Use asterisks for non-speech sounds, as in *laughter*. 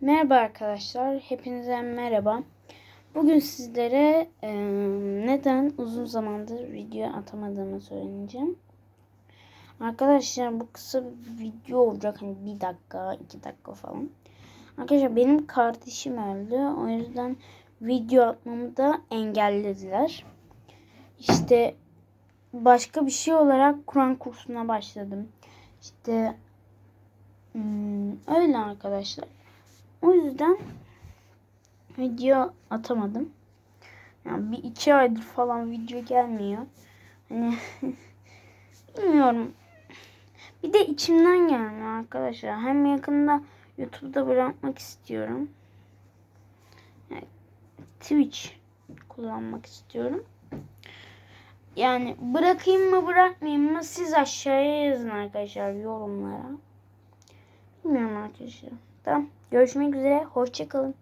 Merhaba arkadaşlar, hepinize merhaba. Bugün sizlere e, neden uzun zamandır video atamadığımı söyleyeceğim. Arkadaşlar bu kısa bir video olacak, hani bir dakika, iki dakika falan. Arkadaşlar benim kardeşim öldü, o yüzden video atmamı da engellediler. İşte başka bir şey olarak Kur'an kursuna başladım. İşte hmm, öyle arkadaşlar. O yüzden video atamadım. Yani bir iki aydır falan video gelmiyor. Hani *laughs* bilmiyorum. Bir de içimden gelmiyor arkadaşlar. Hem yakında YouTube'da bırakmak istiyorum. Yani Twitch kullanmak istiyorum. Yani bırakayım mı bırakmayayım mı siz aşağıya yazın arkadaşlar yorumlara. Bilmiyorum arkadaşlar. Tamam. Görüşmek üzere. Hoşçakalın.